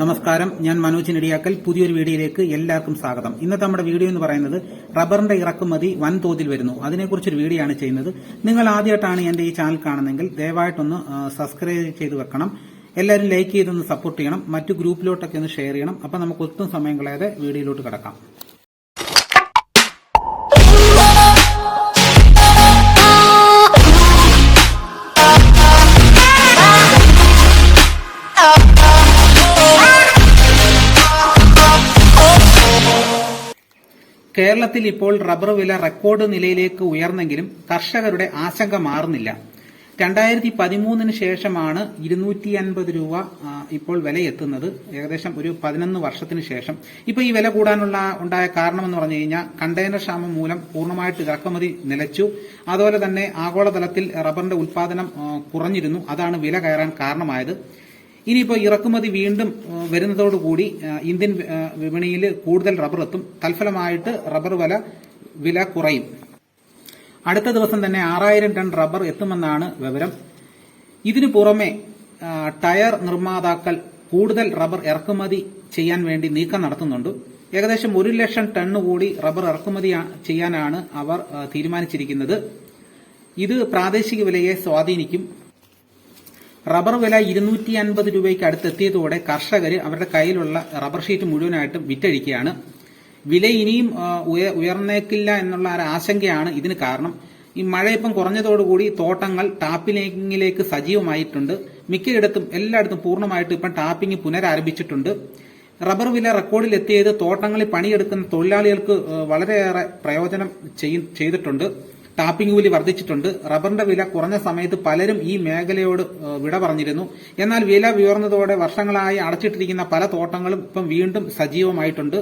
നമസ്കാരം. ഞാൻ മനോജ് നെടിയാക്കൽ. പുതിയൊരു വീഡിയോയിലേക്ക് എല്ലാവർക്കും സ്വാഗതം. ഇന്നത്തെ നമ്മുടെ വീഡിയോ എന്ന് പറയുന്നത് റബ്ബറിന്റെ ഇറക്കുമതി വൻതോതിൽ വരുന്നു. അതിനെക്കുറിച്ചൊരു വീഡിയോ ആണ് ചെയ്യുന്നത്. നിങ്ങൾ ആദ്യമായിട്ടാണ് എന്റെ ഈ ചാനൽ കാണുന്നതെങ്കിൽ ദയവായിട്ടൊന്ന് സബ്സ്ക്രൈബ് ചെയ്ത് വെക്കണം. എല്ലാവരും ലൈക്ക് ചെയ്തൊന്ന് സപ്പോർട്ട് ചെയ്യണം. മറ്റു ഗ്രൂപ്പിലോട്ടൊക്കെ ഒന്ന് ഷെയർ ചെയ്യണം. അപ്പം നമുക്ക് ഒട്ടും സമയം കളയാതെ വീഡിയോയിലോട്ട് കിടക്കാം. കേരളത്തിൽ ഇപ്പോൾ റബ്ബർ വില റെക്കോർഡ് നിലയിലേക്ക് ഉയർന്നെങ്കിലും കർഷകരുടെ ആശങ്ക മാറുന്നില്ല. രണ്ടായിരത്തി പതിമൂന്നിന് ശേഷമാണ് ഇരുന്നൂറ്റി അൻപത് രൂപ ഇപ്പോൾ വില എത്തുന്നത് ഏകദേശം ഒരു പതിനൊന്ന് വർഷത്തിന് ശേഷം. ഇപ്പൊ ഈ വില കൂടാനുള്ള ഉണ്ടായ കാരണമെന്ന് പറഞ്ഞു കഴിഞ്ഞാൽ കണ്ടെയ്നർ ക്ഷാമം മൂലം പൂർണമായിട്ട് ഇറക്കുമതി നിലച്ചു. അതുപോലെ തന്നെ ആഗോളതലത്തിൽ റബ്ബറിന്റെ ഉൽപാദനം കുറഞ്ഞിരുന്നു. അതാണ് വില കയറാൻ കാരണമായത്. ഇനിയിപ്പോൾ ഇറക്കുമതി വീണ്ടും വരുന്നതോടുകൂടി ഇന്ത്യൻ വിപണിയിൽ കൂടുതൽ റബ്ബർ എത്തും. തൽഫലമായിട്ട് റബ്ബർ വില വില കുറയും. അടുത്ത ദിവസം തന്നെ ആറായിരം ടൺ റബ്ബർ എത്തുമെന്നാണ് വിവരം. ഇതിനു പുറമെ ടയർ നിർമ്മാതാക്കൾ കൂടുതൽ റബ്ബർ ഇറക്കുമതി ചെയ്യാൻ വേണ്ടി നീക്കം നടത്തുന്നുണ്ട്. ഏകദേശം ഒരു ലക്ഷം ടണ്ണ് കൂടി റബ്ബർ ഇറക്കുമതി ചെയ്യാനാണ് അവർ തീരുമാനിച്ചിരിക്കുന്നത്. ഇത് പ്രാദേശിക വിലയെ സ്വാധീനിക്കും. റബ്ബർ വില ഇരുന്നൂറ്റി അൻപത് രൂപയ്ക്ക് അടുത്തെത്തിയതോടെ കർഷകർ അവരുടെ കയ്യിലുള്ള റബ്ബർ ഷീറ്റ് മുഴുവനായിട്ടും വിറ്റഴിക്കുകയാണ്. വില ഇനിയും ഉയർന്നേക്കില്ല എന്നുള്ള ഒരു ആശങ്കയാണ് ഇതിന് കാരണം. ഈ മഴയിപ്പം കുറഞ്ഞതോടുകൂടി തോട്ടങ്ങൾ ടാപ്പിംഗിലേക്ക് സജീവമായിട്ടുണ്ട്. മിക്കയിടത്തും എല്ലായിടത്തും പൂർണമായിട്ട് ഇപ്പം ടാപ്പിംഗ് പുനരാരംഭിച്ചിട്ടുണ്ട്. റബ്ബർ വില റെക്കോർഡിലെത്തിയത് തോട്ടങ്ങളിൽ പണിയെടുക്കുന്ന തൊഴിലാളികൾക്ക് വളരെയേറെ പ്രയോജനം ചെയ്തിട്ടുണ്ട്. ടാപ്പിംഗ് കൂലി വർദ്ധിച്ചിട്ടുണ്ട്. റബ്ബറിന്റെ വില കുറഞ്ഞ സമയത്ത് പലരും ഈ മേഖലയോട് വിട പറഞ്ഞിരുന്നു. എന്നാൽ വില ഉയർന്നതോടെ വർഷങ്ങളായി അടച്ചിട്ടിരിക്കുന്ന പല തോട്ടങ്ങളും ഇപ്പം വീണ്ടും സജീവമായിട്ടുണ്ട്.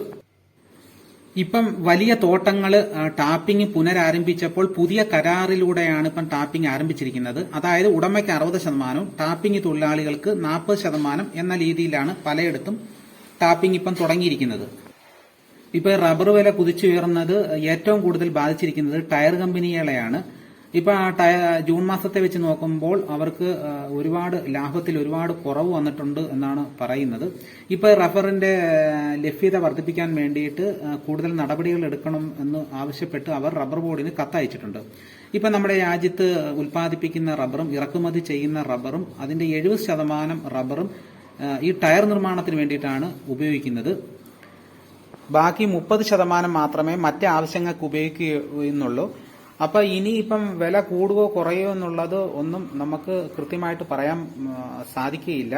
ഇപ്പം വലിയ തോട്ടങ്ങൾ ടാപ്പിംഗ് പുനരാരംഭിച്ചപ്പോൾ പുതിയ കരാറിലൂടെയാണ് ഇപ്പം ടാപ്പിംഗ് ആരംഭിച്ചിരിക്കുന്നത്. അതായത് ഉടമയ്ക്ക് അറുപത് ശതമാനവും ടാപ്പിംഗ് തൊഴിലാളികൾക്ക് നാൽപ്പത് ശതമാനം എന്ന രീതിയിലാണ് പലയിടത്തും ടാപ്പിംഗ് ഇപ്പം തുടങ്ങിയിരിക്കുന്നത്. ഇപ്പൊ റബ്ബർ വില കുതിച്ചുയർന്നത് ഏറ്റവും കൂടുതൽ ബാധിച്ചിരിക്കുന്നത് ടയർ കമ്പനികളെയാണ്. ഇപ്പൊ ആ ടയർ ജൂൺ മാസത്തെ വെച്ച് നോക്കുമ്പോൾ അവർക്ക് ഒരുപാട് ലാഭത്തിൽ ഒരുപാട് കുറവ് വന്നിട്ടുണ്ട് എന്നാണ് പറയുന്നത്. ഇപ്പൊ റബ്ബറിന്റെ ലഭ്യത വർദ്ധിപ്പിക്കാൻ വേണ്ടിയിട്ട് കൂടുതൽ നടപടികൾ എടുക്കണം എന്ന് ആവശ്യപ്പെട്ട് അവർ റബ്ബർ ബോർഡിന് കത്തയച്ചിട്ടുണ്ട്. ഇപ്പൊ നമ്മുടെ രാജ്യത്ത് ഉൽപ്പാദിപ്പിക്കുന്ന റബ്ബറും ഇറക്കുമതി ചെയ്യുന്ന റബ്ബറും അതിന്റെ എഴുപത് ശതമാനം റബ്ബറും ഈ ടയർ നിർമ്മാണത്തിന് വേണ്ടിയിട്ടാണ് ഉപയോഗിക്കുന്നത്. ബാക്കി മുപ്പത് ശതമാനം മാത്രമേ മറ്റു ആവശ്യങ്ങൾക്ക് ഉപയോഗിക്കുന്നുള്ളൂ അപ്പൊ ഇനി വില കൂടുകയോ കുറയോ എന്നുള്ളത് ഒന്നും നമുക്ക് കൃത്യമായിട്ട് പറയാൻ സാധിക്കുകയില്ല.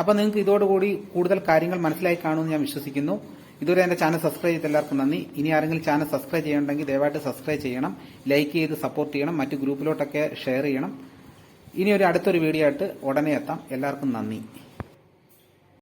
അപ്പൊ നിങ്ങൾക്ക് ഇതോടുകൂടി കൂടുതൽ കാര്യങ്ങൾ മനസ്സിലായി കാണുമെന്ന് ഞാൻ വിശ്വസിക്കുന്നു. ഇതുവരെ എന്റെ ചാനൽ സബ്സ്ക്രൈബ് ചെയ്ത എല്ലാവർക്കും നന്ദി. ഇനി ആരെങ്കിലും ചാനൽ സബ്സ്ക്രൈബ് ചെയ്യണമെങ്കിൽ ദയവായിട്ട് സബ്സ്ക്രൈബ് ചെയ്യണം ലൈക്ക് ചെയ്ത് സപ്പോർട്ട് ചെയ്യണം മറ്റു ഗ്രൂപ്പിലോട്ടൊക്കെ ഷെയർ ചെയ്യണം. ഇനി ഒരു അടുത്തൊരു വീഡിയോ ആയിട്ട് ഉടനെ എത്താം. എല്ലാവർക്കും നന്ദി.